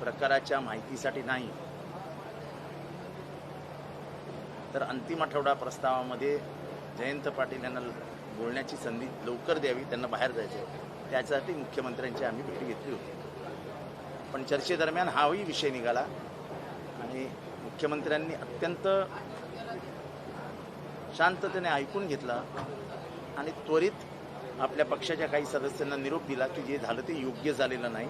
प्रकाराच्या माहितीसाठी नाही. तर अंतिम आठवडा प्रस्तावामध्ये जयंत पाटील यांना बोलण्याची संधी लवकर द्यावी त्यांना बाहेर जायचं त्यासाठी मुख्यमंत्र्यांची आम्ही भेट घेतली होती. पण चर्चेदरम्यान हाही विषय निघाला आणि मुख्यमंत्र्यांनी अत्यंत शांततेने ऐकून घेतला आणि त्वरित आपल्या पक्षाच्या काही सदस्यांना निरोप दिला की जे झालं ते योग्य झालेलं नाही.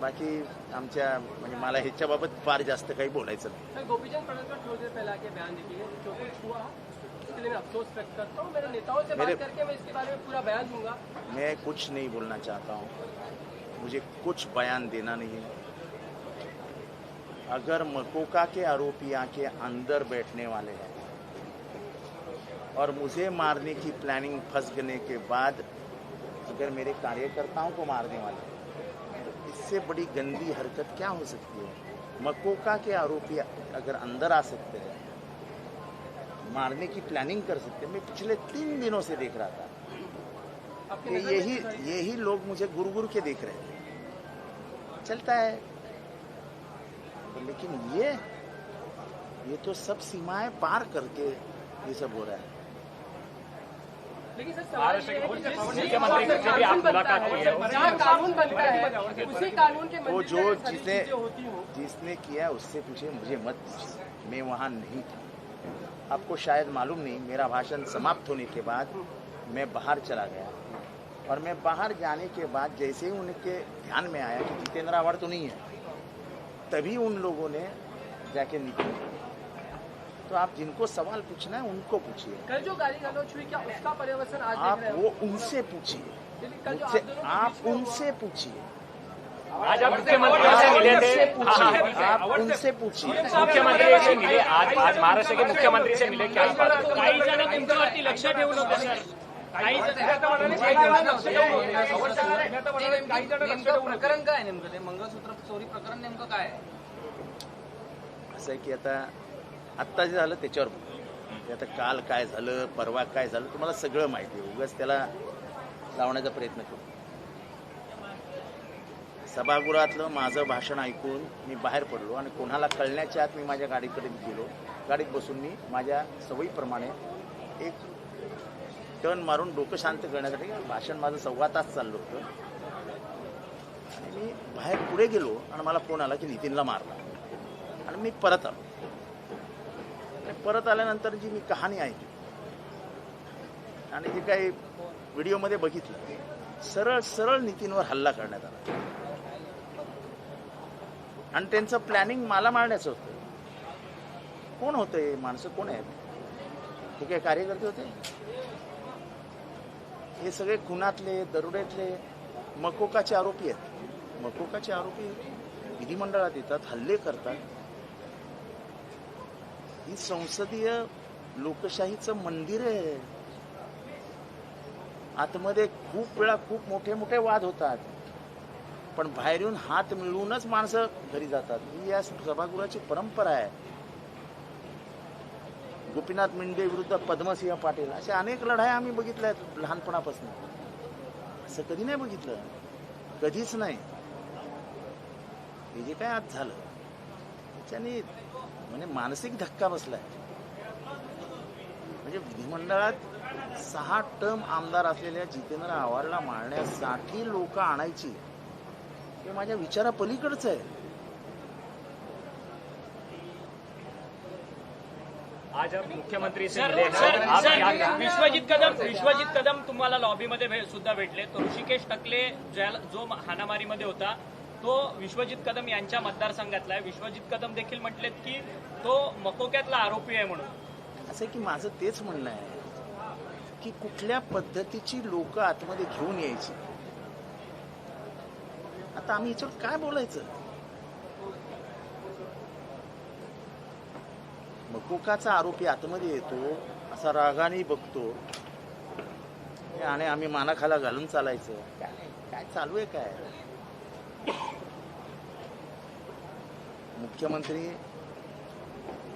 बाकी आमच्या म्हणजे मला ह्याच्याबाबत फार जास्त काही बोलायचं नाही. मैं अफसोस व्यक्त करता हूँ। मेरे नेताओं से मेरे- बात करके मैं इसके बारे में पूरा बयान दूंगा। मैं कुछ नहीं बोलना चाहता हूँ। मुझे कुछ बयान देना नहीं है। अगर मकोका के आरोपी आके अंदर बैठने वाले हैं और मुझे मारने की प्लानिंग फंस गने के बाद अगर मेरे कार्यकर्ताओं को मारने वाले तो इससे बड़ी गंदी हरकत क्या हो सकती है? मकोका के आरोपी अगर अंदर आ सकते हैं मारने की प्लानिंग कर सकते हैं। मैं पिछले तीन दिनों से देख रहा था। कि यही यही लोग मुझे गुरु गुरु के देख रहे हैं। चलता है। तो लेकिन ये ये तो सब सीमाएँ पार करके ये सब हो रहा है लेकिन सर सवाल ये है कि जिस- जिस मुख्यमंत्री से भी आप मुलाकात है, है। कानून बनता है। उसी कानून के वो जो जिसने जिसने किया उससे पूछे मुझे मत पूछिए। मैं वहाँ नहीं था। आपको शायद मालूम नहीं मेरा भाषण समाप्त होने के बाद मैं बाहर चला गया। और मैं बाहर जाने के बाद जैसे ही उनके ध्यान में आया कि जितेंद्र आवाड़ तो नहीं है तभी उन लोगों ने जाके निकले। तो आप जिनको सवाल पूछना है उनको पूछिए। कल जो गाली गलौच हुई क्या उसका पर्यवसन आज आप देख रहे वो उनसे पूछिए। आप उनसे पूछिए। आज आप मुख्यमंत्री से मिले उनसे थे पूछिए आप उनसे पूछिए। मुख्यमंत्री से मिले। आज आज महाराष्ट्र के मुख्यमंत्री से मिले क्या काही जण तुमच्यावरती लक्ष ठेवून होते सर काही नेमकं प्रकरण काय नेमकं ते मंगळसूत्र चोरी प्रकरण नेमकं काय आहे असं आहे की आता आत्ता जे झालं त्याच्यावर बोलू. आता काल काय झालं परवा काय झालं तुम्हाला सगळं माहिती आहे. उगाच त्याला लावण्याचा प्रयत्न करू. सभागृहातलं माझं भाषण ऐकून मी बाहेर पडलो आणि कोणाला कळण्याच्या आत मी माझ्या गाडीकडे गेलो. गाडीत बसून मी माझ्या सवयीप्रमाणे एक टर्न मारून डोकं शांत करण्यासाठी भाषण माझं सव्वा तास चाललं होतं. आणि मी बाहेर पुढे गेलो आणि मला फोन आला की नितीनला मारला. आणि मी परत आलो. परत आल्यानंतर जी मी कहाणी ऐकली आणि जे काही व्हिडिओमध्ये बघितलं सरळ सरळ नितीनवर हल्ला करण्यात आला. आणि त्यांचं प्लॅनिंग मला मारण्याचं होतं. कोण होतं? माणसं कोण आहेत? हे काय कार्यकर्ते होते? हे सगळे खुनातले दरोड्यातले मकोकाचे आरोपी आहेत. मकोकाचे आरोपी विधिमंडळात येतात हल्ले करतात. ही संसदीय लोकशाहीचं मंदिर आहे. आतमध्ये खूप वेळा खूप मोठे मोठे वाद होतात. पण बाहेर येऊन हात मिळवूनच माणसं घरी जातात. ही या सभागृहाची परंपरा आहे. गोपीनाथ मिंडे विरुद्ध पद्मसिंह पाटील अशा अनेक लढाया आम्ही बघितल्या आहेत लहानपणापासून. असं कधी नाही बघितलं. कधीच नाही. हे जे काय आज झालं त्याच्याने म्हणजे मानसिक धक्का बसलाय. म्हणजे विधिमंडळात सहा टर्म आमदार असलेल्या जितेंद्र आव्हाडला मारण्यासाठी लोक आणायची हे माझ्या विचारा पलीकडचं आहे. आज मुख्यमंत्री विश्वजित कदम विश्वजित कदम तुम्हाला लॉबीमध्ये सुद्धा भेटले. तो ऋषिकेश टकले ज्याला जो हाणामारीमध्ये होता तो विश्वजित कदम यांच्या मतदारसंघातला आहे. विश्वजित कदम देखील म्हटलेत की तो मकोक्यातला आरोपी आहे म्हणून. असं की माझं तेच म्हणणं आहे की कुठल्या पद्धतीची लोक आतमध्ये घेऊन यायची? आता आम्ही याच्यावर काय बोलायचं? मकोकाचा आरोपी आतमध्ये येतो असा रागाने बघतो. आणि आम्ही मानाखाला घालून चालायचं. काय काय चालू आहे काय? मुख्यमंत्री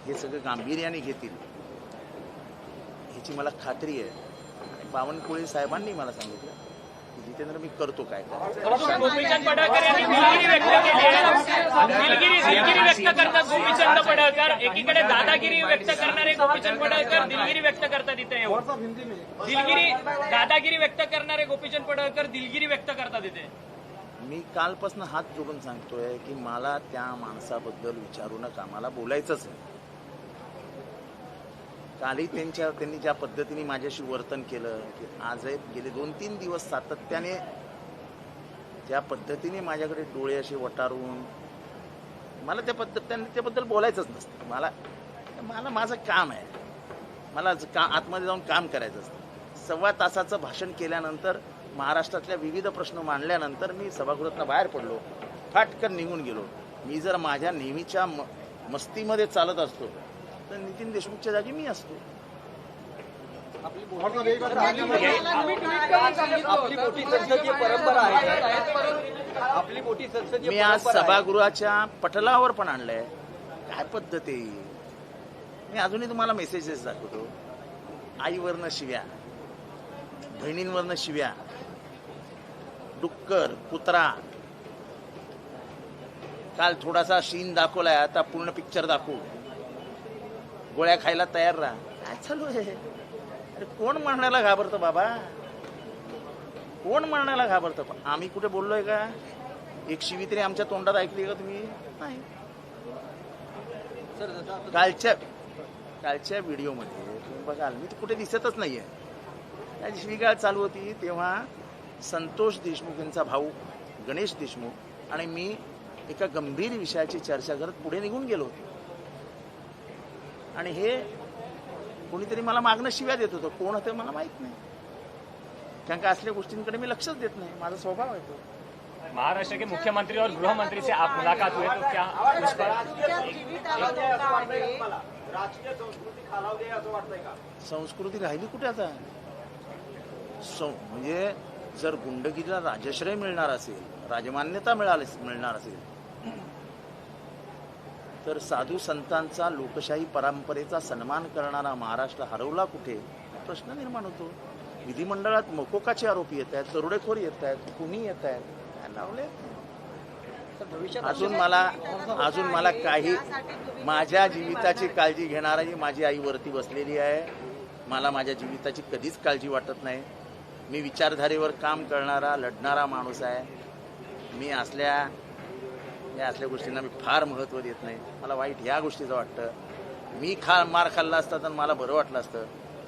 हे सगळं गांभीर्याने घेतील ह्याची मला खात्री आहे. आणि बावनकुळे साहेबांनी मला सांगितलं की जितेंद्र मी करतो काय एकीकडे दादागिरी व्यक्त करणारे गोपीचंद पडळकर दिलगिरी व्यक्त करतात इथे दिलगिरी दादागिरी व्यक्त करणारे गोपीचंद पडळकर दिलगिरी व्यक्त करतात इथे. मी कालपासून हात जोडून सांगतोय की मला त्या माणसाबद्दल विचारू नका. मला बोलायचंच आहे कालही त्यांच्या त्यांनी ज्या पद्धतीने माझ्याशी वर्तन केलं की आज गेले दोन तीन दिवस सातत्याने ज्या पद्धतीने माझ्याकडे डोळे असे वटारून मला त्या पद्धत त्यांनी त्याबद्दल बोलायचंच नसतं. मला मला माझं काम आहे. मला का आतमध्ये जाऊन काम करायचं असतं. सव्वा तासाचं भाषण केल्यानंतर महाराष्ट्रातल्या विविध प्रश्न मांडल्यानंतर मी सभागृहातनं बाहेर पडलो. फाटकन निघून गेलो. मी जर माझ्या नेहमीच्या म मस्तीमध्ये चालत असतो तर नितीन देशमुखच्या जागी मी असतो. आपली मोठी संसदीय परंपरा आहे आपली मोठी संसदीय मी आज. सभागृहाच्या पटलावर पण आणलंय. काय पद्धत? आहे? मी अजूनही तुम्हाला मेसेजेस दाखवतो. आईवरनं शिव्या. बहिणींवरनं शिव्या. डुक्कर कुत्रा. काल थोडासा शीन दाखवलाय आता पूर्ण पिक्चर दाखवू. गोळ्या खायला तयार राहा. काय चालू आहे? अरे कोण म्हणण्याला घाबरतं बाबा? कोण म्हणण्याला घाबरतं? आम्ही कुठे बोललोय का? एक शिवी तरी आमच्या तोंडात ऐकली का तुम्ही? नाही. कालच्या कालच्या व्हिडिओमध्ये तुम्ही बघाल. मी कुठे दिसतच नाहीये. त्या शिवीगाळ चालू होती तेव्हा संतोष देशमुख यांचा भाऊ गणेश देशमुख आणि मी एका गंभीर विषयाची चर्चा करत पुढे निघून गेलो होतो. आणि हे कोणीतरी मला मागणं शिव्या देत होतं. कोण होतं मला माहीत नाही. कारण का असल्या गोष्टींकडे मी लक्षच देत नाही. माझा स्वभाव आहे तो. महाराष्ट्र के मुख्यमंत्री और गृह मंत्री से आप मुलाकात हुए तो क्या उस पर? संस्कृती राहिली कुठे आता? सं- म्हणजे जर गुंडगिरीला राजश्रय मिळणार असेल राजमान्यता मिळाली मिळणार असेल तर साधू संतांचा लोकशाही परंपरेचा सन्मान करणारा महाराष्ट्र हरवला कुठे? प्रश्न निर्माण होतो. विधिमंडळात मकोकाचे आरोपी येत आहेत दरोडेखोर येत आहेत कुणी येत आहेत लावले अजून मला अजून मला काही माझ्या जीविताची काळजी घेणारी माझी आई वरती बसलेली आहे. मला माझ्या जीविताची कधीच काळजी वाटत नाही. मी विचारधारेवर काम करणारा लढणारा माणूस आहे. मी असल्या या असल्या गोष्टींना मी फार महत्त्व देत नाही. मला वाईट ह्या गोष्टीचं वाटतं. मी खा मार खाल्ला असता तर मला बरं वाटलं असतं.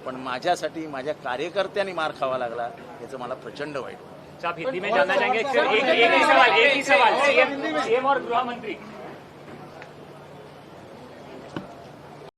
पण माझ्यासाठी माझ्या कार्यकर्त्यांनी मार खावा लागला याचं मला प्रचंड वाईट वाटतं. आप हिंदी में जानना चाहेंगे सिर्फ एक एक ही सवाल एक ही सवाल. सीएम सीएम और गृह मंत्री